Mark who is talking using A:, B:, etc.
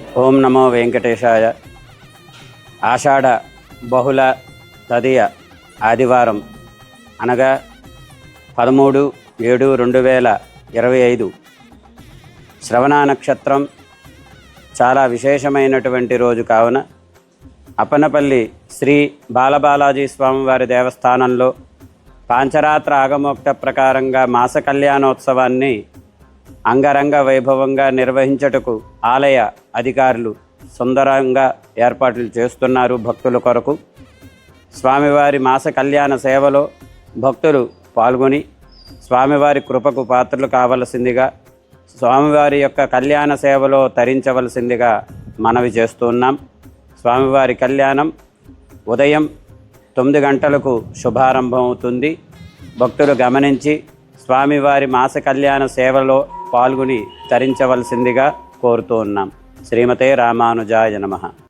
A: ఓం నమో వెంకటేశాయ. ఆషాఢ బహుళ తదియ ఆదివారం అనగా పదమూడు ఏడు రెండు వేల ఇరవై ఐదు. శ్రవణ నక్షత్రం చాలా విశేషమైనటువంటి రోజు కావున అప్పనపల్లి శ్రీ బాలబాలాజీ స్వామివారి దేవస్థానంలో పాంచరాత్ర ఆగమోక్త ప్రకారంగా మాస కళ్యాణోత్సవాన్ని అంగరంగ వైభవంగా నిర్వహించటకు ఆలయ అధికారులు సుందరంగా ఏర్పాట్లు చేస్తున్నారు భక్తుల కొరకు. స్వామివారి మాస కళ్యాణ సేవలో భక్తులు పాల్గొని స్వామివారి కృపకు పాత్రలు కావలసిందిగా స్వామివారి యొక్క కళ్యాణ సేవలో తరించవలసిందిగా మనవి చేస్తున్నాం స్వామివారి కళ్యాణం ఉదయం తొమ్మిది గంటలకు శుభారంభం అవుతుంది భక్తులు గమనించి స్వామివారి మాస కళ్యాణ సేవలో పాల్గొని తరించవలసిందిగా కోరుతూ ఉన్నాం. శ్రీమతే రామానుజాయ నమ.